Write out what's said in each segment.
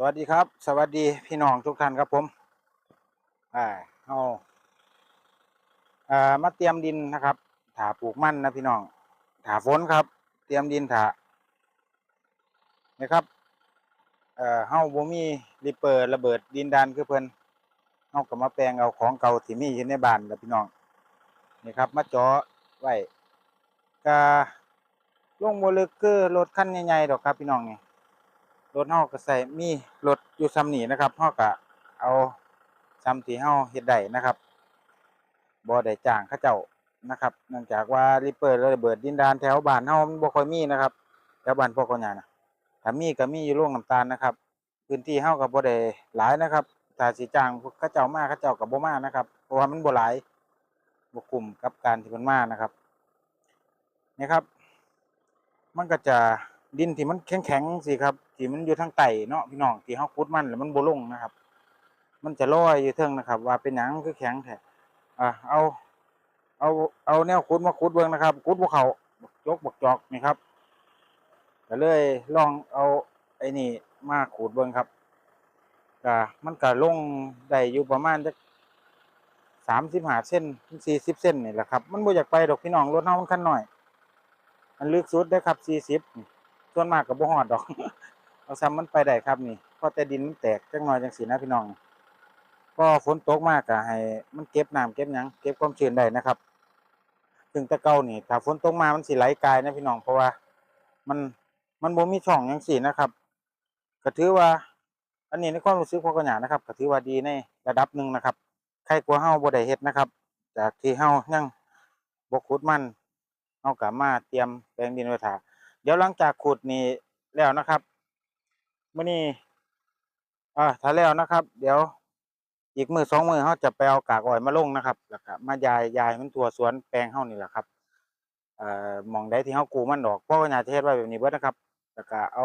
สวัสดีครับ สวัสดีพี่น้องทุกท่านครับผมอ่าเอาอ่ามาเตรียมดินนะครับถาปลูกมันนะพี่น้องถาฝนครับ เตรียมดินถานะครับเอ่อเฮ้าบ่มีริปเปอร์ระเบิดดินดานคือเพิ่นเฮาก็มาแปลงเอาของเก่าที่มีอยู่ในบ้านแล้วพี่น้องนี่ครับ มาเจาะไว้ก็ลงบ่ลึกคือรถคันใหญ่ๆดอกครับพี่น้องนี่ รถเฮาก็ใส่มีรถอยู่ซ้ำนี่นะครับเฮาก็เอาซ้ำที่เฮาเฮ็ดได้นะครับบ่ได้จ้างเขาเจ้านะครับเนื่องจากว่าริปเปอร์ระเบิดดินดานแถวบ้านเฮามันบ่ค่อยมีนะครับแถวบ้านพ่อก็หยังนะถ้ามีก็มีอยู่โรงน้ำตาลนะครับ พื้นที่เฮาก็บ่ได้หลายนะครับถ้าสิจ้างเขาเจ้ามาเขาเจ้าก็บ่มานะครับ เพราะว่ามันบ่หลายบ่คุ้มกับการที่เพิ่นมานะครับนี่ครับ มันก็จะ ดินที่มันแข็งๆสิครับที่มันอยู่ทางใต้เนาะพี่น้องที่เฮาขุดมันแล้วมันโบลงนะครับ มันจะลอยอยู่เทิงนะครับ ว่าเป็นหยังคือแข็งแท้อ่าเอา เอาเอาแนวขุดมาขุดเบิ่งนะครับขุดบ่เขาบกจกบกจอกนี่ครับก็เลยลองเอาไอ้นี่มาขูดเบิ่งครับก็มันก็ลงได้อยู่ประมาณจัก35เซนถึง40เซนนี่แหละครับ มันบ่อยากไปดอกพี่น้องรถเฮามันคันหน้อย อันลึกสุดได้ครับสี่สิบ ส่วนมากกับบ่ฮอดดอกเอาซ้ำมันไปได้ครับนี่เพราะแต่ดินมันแตกจังหน่อยจังสีนะพี่น้อง ก็ฝนตกมากก็ให้ มันเก็บน้ำเก็บหยังเก็บความชื้นได้นะครับถึงตะเก่านี่ถ้าฝนตกมามันสิไหลกายนะพี่น้องเพราะว่า มันมันบ่มีช่องจังซี่นะครับก็ถือว่า อันนี้ในความรู้สึกของกระหยานะครับก็ถือว่าดีในระดับหนึ่งนะครับใครกลัวเฮาบ่ได้เฮ็ดนะครับ จากที่เฮายังบ่ขุดมันเอากลับมาเตรียมแปลงดินไว้ถา เดี๋ยวหลังจากขุดนี่แล้วนะครับมื้อนี้อ่าถ้าแล้วนะครับ เดี๋ยวอีกมือสองมือเขาจะไปเอากากอ้อยมาลงนะครับแล้วก็มายายยายมันตัวสวนแปลงเฮานี่แหละครับเอ่อมองใดที่เฮากูมันดอกเพราะว่าอยากจะเฮ็ดไว้แบบนี้เบิดนะครับแล้วก็เอา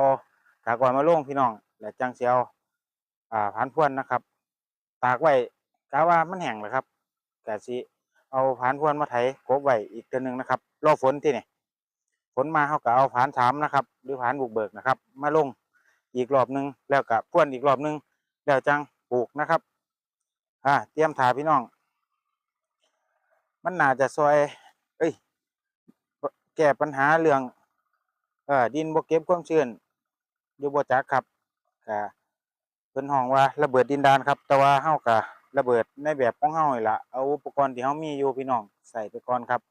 กากอ้อยมาลงพี่น้องแล้วจังสิเอาอ่าพันพวนนะครับ ตากไว้กะว่ามันแห้งแล้วครับก็สิเอาผานพวนมาไถกบไว้อีกตัวหนึ่งนะครับรอฝนที่นี่ ฝนมาเขาก็เอาผานสามนะครับ หรือผานบุกเบิกนะครับ มาลงอีกรอบหนึ่งแล้วก็พวนอีกรอบหนึ่งแล้วจังปลูกนะครับอ่าเตรียมถาพี่น้อง มันน่าจะซอย เอ้ย แก้ปัญหาเรื่องเอ่อดินบ่เก็บความชื้นอยู่บ่จักครับก็เพิ่นห้องว่าระเบิดดินดานครับ แต่ว่าเฮาก็ระเบิดในแบบของเฮานี่ล่ะเอาอุปกรณ์ที่เฮามีอยู่พี่น้องใส่ไปก่อนครับ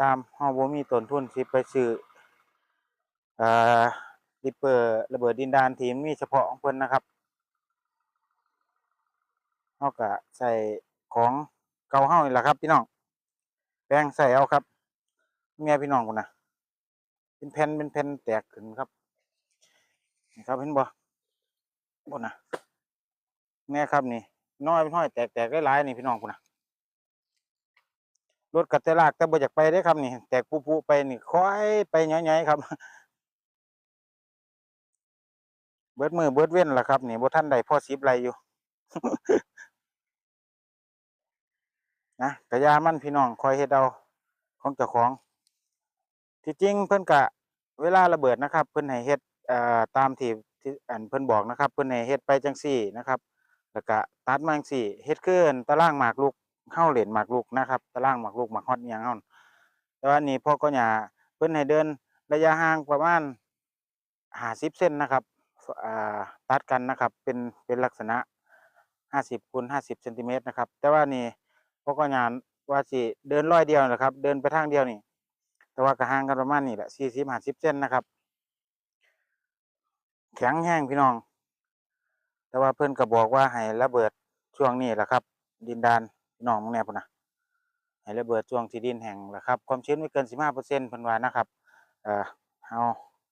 ตามเฮาบ่มีต้นทุนสิไปซื้ออ่อริปเปอร์ระเบิดดินดานที่มีเฉพาะของเพิ่นนะครับเฮาก็ใส่ของเก่าเฮานี่ล่ะครับ พี่น้องแปรงใส่เอาครับเมียพี่น้องพุ่นน่ะ เป็นแผ่นเป็นแผ่นแตกขึ้นครับนี่ครับเห็นบ่บ่น่ะแน่ครับนี่น้อยเป็นห้อยแตกแตกหลายๆนี่พี่น้องคุณนะ รถกัดแต่ลากแต่บ่อยากไปได้ครับนี่แตกปูปูไปนี่ค่อยไปย่อยๆครับ เบิดมือเบิดเว้นล่ะครับ นี่บ่ทันได้พอสิบไรอยู่นะกระยามันพี่น้องคอยเฮ็ดเอาของเจ้าของ ที่จริงเพิ่นกะ เวลาระเบิดนะครับ เพิ่นให้เฮ็ดตามที่ที่อันเพิ่นบอกนะครับ เพิ่นให้เฮ็ดไปจังซี่นะครับ แล้วก็ตัดมาจังซี่เฮ็ดคืออันตารางหมากลูก เฮาเล่นหมากลูกนะครับตารางหมากลูกหมากฮอดอิหยังเฮาแต่ว่านี่พ่อก็หญ้าเพิ่นให้เดินระยะห่างประมาณ50เซนนะครับตัดกันนะครับเป็นเป็นลักษณะ50คูณ50เซนติเมตรนะครับ แต่ว่านี่พ่อก็หญ้าว่าสิเดินร้อยเดียวนะครับ เดินไปทางเดียวนี่ แต่ว่าก็ห่างกันประมาณนี้แหละ40 50เซนนะครับ แข็งแห้งพี่น้อง แต่ว่าเพิ่อนก็บอกว่าให้ระเบิดช่วงนี้แหละครับ ดินดาน น้องมึงแน่พุ่นนะให้ระเบิดช่วงที่ดินแห้งแหละครับ ความชื้นไม่เกินสิบห้าเปอร์เซ็นต์เพิ่นวานะครับ เอ่อเอา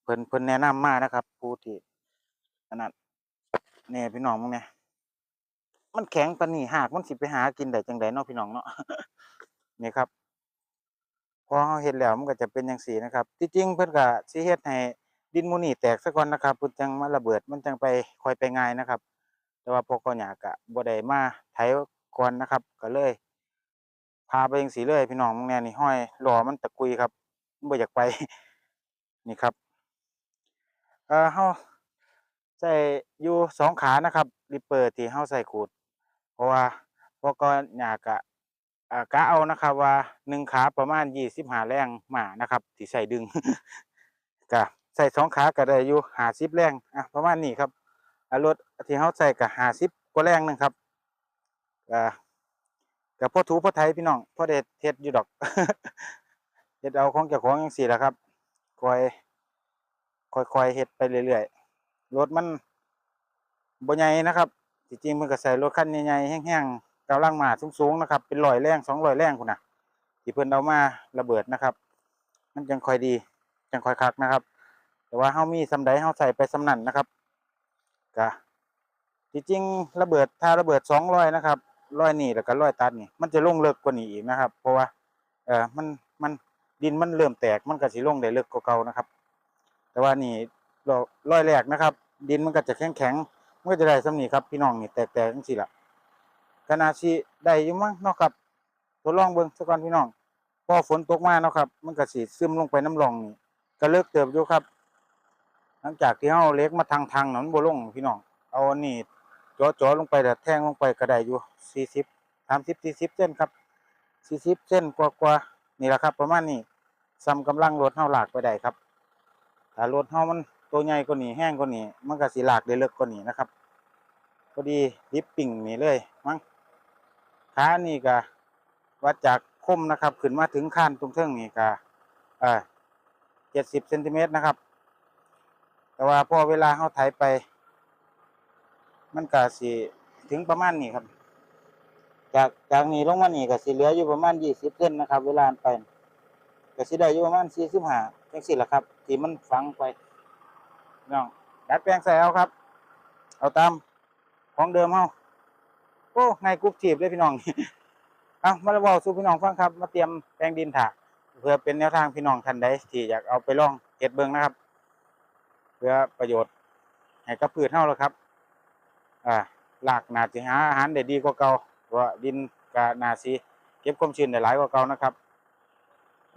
เพิ่นเพิ่นแนะนำมานะครับ ผู้ที่อันนั้นนี่พี่น้องมึงเนี่ยมันแข็งปนนี้หากมันสิไปหากินได้จังไดเนาะพี่น้องเนาะนี่ครับ พอเราเฮ็ดแล้วมันก็จะเป็นจังซี่นะครับ ที่จริงเพิ่นก็สิเฮ็ดให้ดินมูนี้แตกซะก่อนนะครับเพิ่นจังมาระเบิดมันจังไปคอยไปง่ายนะครับ แต่ว่าพอก็หยากะบ่ได้มาไถ ก่อนนะครับก็เลย พาไปจังซี่เลยพี่น้องมึงแน่นี่ห้อยหล้อมันตะกุยครับไม่อยากไป นี่ครับเออเฮาใส่อยู่สองขานะครับริเปอร์ที่เฮาใส่ขูด เพราะว่าพอก็อยากะอ่ากะเอานะครับว่าหนึ่งขาประมาณยี่สิบหาแรงมานะครับที่ใส่ดึงกะใส่สองขาก็ได้อยู่หาสิบแรงอะประมาณนี้ครับอรถที่เฮาใส่ก็ห้าสิบกว่าแรงหนึงครับ ก็ก็พอถูพ่อไทยพี่น้องพ่อได้เฮ็ดอยู่ดอกเฮ็ดเอาของเจ้าของจังซี่แหละครับคอยค่อยเฮ็ดไปเรื่อยๆรถมันบ่ใหญ่นะครับจริงๆมันก็ใส่รถคันใหญ่ๆแห้งๆกำลังมาสูงๆนะครับ เป็นรอยแรงสองรอยแรงคุณนะที่เพิ่นเอามาระเบิดนะครับมันจังคอยดีจังคอยคักนะครับ แต่ว่าเฮามีสำใดเฮาใส่ไปสำนั่นนะครับก็จริงๆระเบิดถ้าระเบิดสองรอยนะครับ ร้อยนี่แล้วก็ร้อยตัดนี่มันจะลงเลิกกว่านี้อีกนะครับ เพราะว่าเออมันมันดินมันเริ่มแตกมันก็สิลงได้เลิกกว่าเก่านะครับ แต่ว่านี่ร้อยแรกนะครับ ดินมันก็จะแข็งแข็งมันก็จะได้สำนีครับพี่น้องนี่แตกๆจังซี่ละก็น่าสิได้ยู่มั้งเนาะครับทดลองเบิ่งสักก่อนพี่น้องพอฝนตกมาเนาะครับ มันก็สิซึมลงไปน้ำรองนี่ก็เลิกเติบอยู่ครับ หลังจากที่เฮาเล็กมาทางทางๆนั้นบ่ลงพี่น้องเอาอั นนี่จ่อๆลงไปแล้วแทงลงไปก็ได้อยู่40 30 40เส้นครับ40เส้นกว่าๆนี่แหละครับ ประมาณนี้ซ้ำกำลังรถเฮาหลากไปได้ครับถ้ารถเฮามันตัวใหญ่กว่านี้แห้งกว่านี้มันก็สิลากได้เลิกกว่านี้นะครับพอดีลิปปิ้งนี่เลยมั้งขานี่ก็วัดจากคมนะครับขึ้นมาถึงขั้นตรงเทิงนี่ก็เอ่อ70เซนติเมตรนะครับ แต่ว่าพอเวลาเฮาไถไป มันก็สิถึงประมาณนี้ครับ จากจากนี้ลงมานี่ก็สิเหลืออยู่ประมาณ20เซนนะครับ เวลาไปก็สิได้อยู่ประมาณ45จังซี่ล่ะครับที่มันฝังไปน้องดัดแปลงใส่เอาครับ เอาตามของเดิมเฮาโอ้ง่ายกรุบทีบเลยพี่น้องเอามาเว้าสู่พี่น้องฟังครับ มาเตรียมแปลงดินถาเพื่อเป็นแนวทางพี่น้องท่านใดที่อยากเอาไปลองเฮ็ดเบิ่งนะครับ เพื่อประโยชน์ให้กับพืชเฮาแล้วครับ อ่ารากนาสิหาอาหารได้ดีกว่าเก่าเพราะดินก็น่าสิเก็บความชื้นได้หลายกว่าเก่านะครับ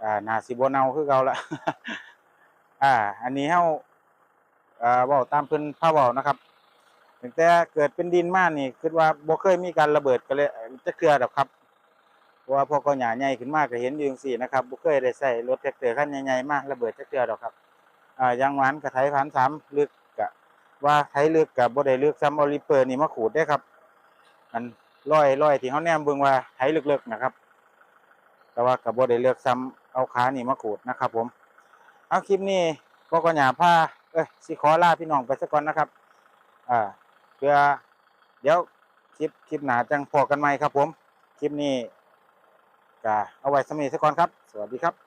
อ่านาสิบ่เนาคือเก่าละอ่า อันนี้เฮาอ่าเว้าตามเพิ่นพาเว้านะครับตั้งแต่เกิดเป็นดินมากนี่คิดว่าบ่เคยมีการระเบิดกันเลยจะเกลือดอกครับเพราะว่าพอก็หญ้าใหญ่ขึ้นมากก็เห็นอยู่จังซี่นะครับบ่เคยได้ใช้รถแท็กเตอร์คันใหญ่ๆมากระเบิดจะเกลือดอกครับอ่าอยางหวานก็ไถผ่านสามลึก ว่าไถลึกก็บ่ได้ลึกซ้ำเอาลิเปอร์นี่มาขูดได้ครับอันร้อยร้อยที่เฮาแนมเบิ่งว่าไถลึกๆนะครับ แต่ว่ากับบ่ได้เลือกซ้ำเอาขานี่มาขูดนะครับ ผม เอาคลิปนี้ก็ก็หยาผ้าเอ้ยสิขอลาพี่น้องไปสักก่อนนะครับอ่าเพื่อเดี๋ยวคลิปคลิปหนาจังพอกันใหมครับ ผม คลิปนี้ก็เอาไว้สำนีสักก่อนครับ สวัสดีครับ